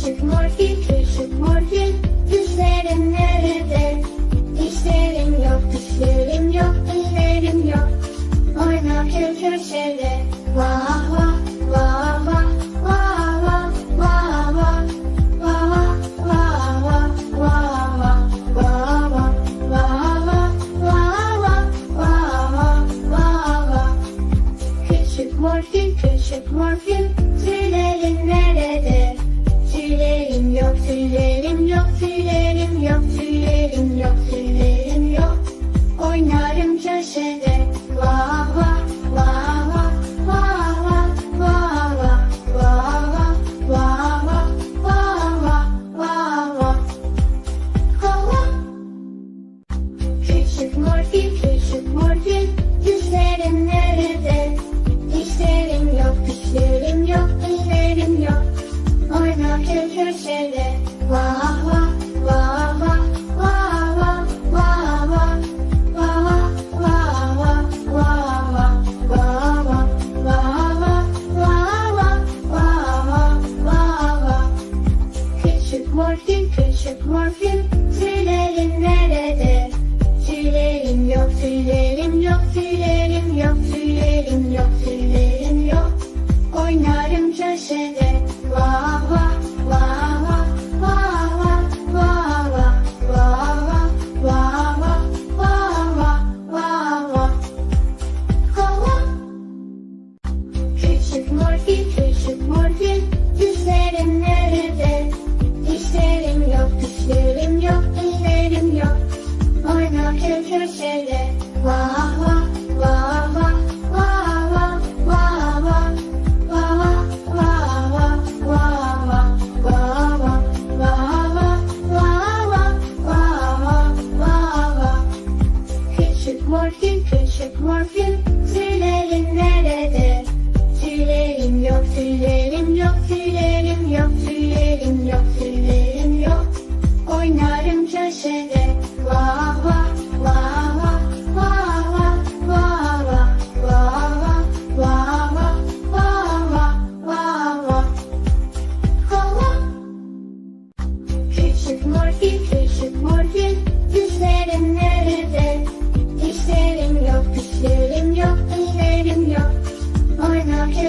Küçük morfil, küçük morfil, düşlerim nerede? Dişlerim yok, dişlerim yok, dillerim yok. Oyna kö köşede. köşede Vah vah vah vah Küçük morfin, küçük morfin, tüylerinde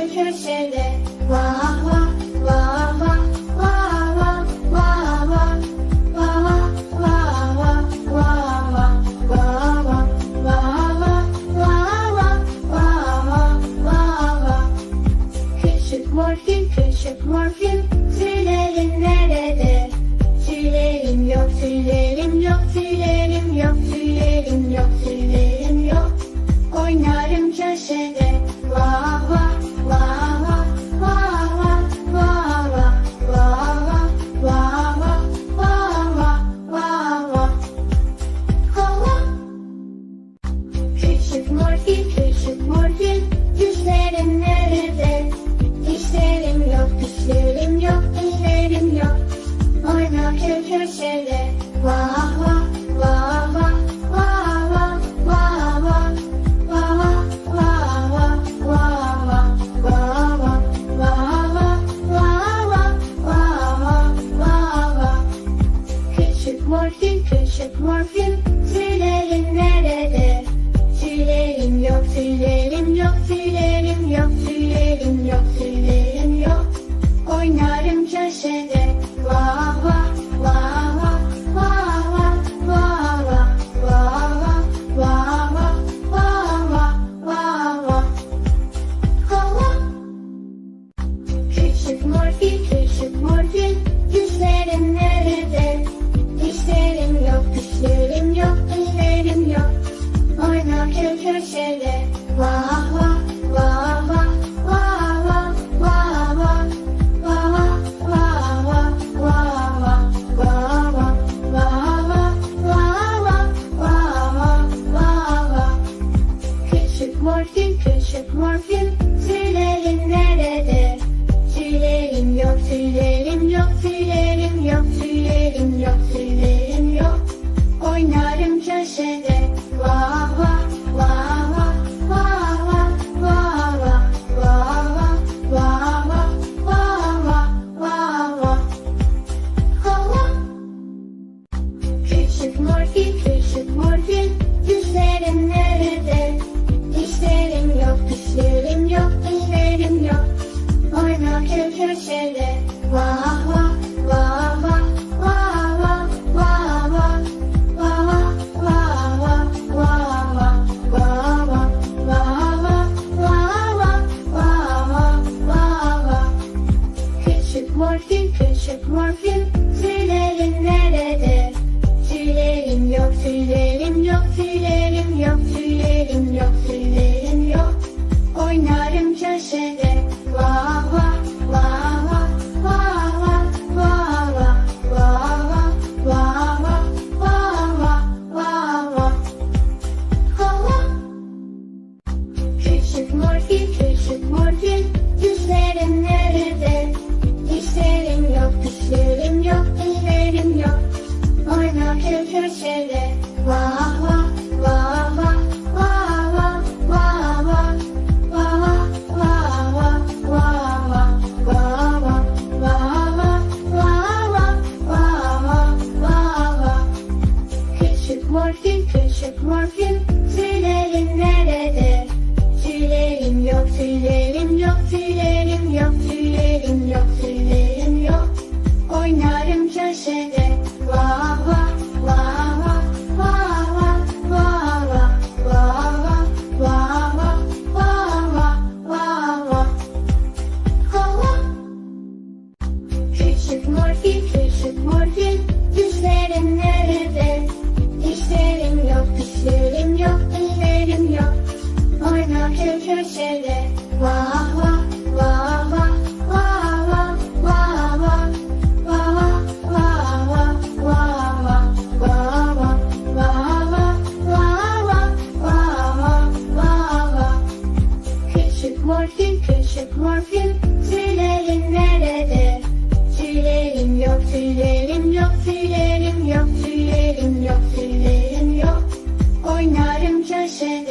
şu köşede Vah vah vah vah vah vah vah vah Vah vah vah vah vah vah vah Vah vah vah vah vah vah vah Küçük morfin küçük morfin Tüylerin nerede? Tüylerim yok tüylerim yok tüylerim yok tüylerim yok tüylerim yok Oynarım köşede Vah Küçük nerede? Dişlerim yok, güçlerim yok, illerim yok. Oyna kö köşede, vah vah. yok, tüylerim yok, tüylerim yok, tüylerim yok, tüylerim yok. Oynarım köşede. köşe köşede Vah vah vah vah vah vah vah vah vah vah vah vah vah vah vah vah Küçük morfin küçük morfin tüylerinden köşede Vah vah küçük morfin, tüylerin nerede? Tüylerim yok, tüylerim yok, tüylerim yok, tüylerim yok, tüylerim yok. Oynarım köşede.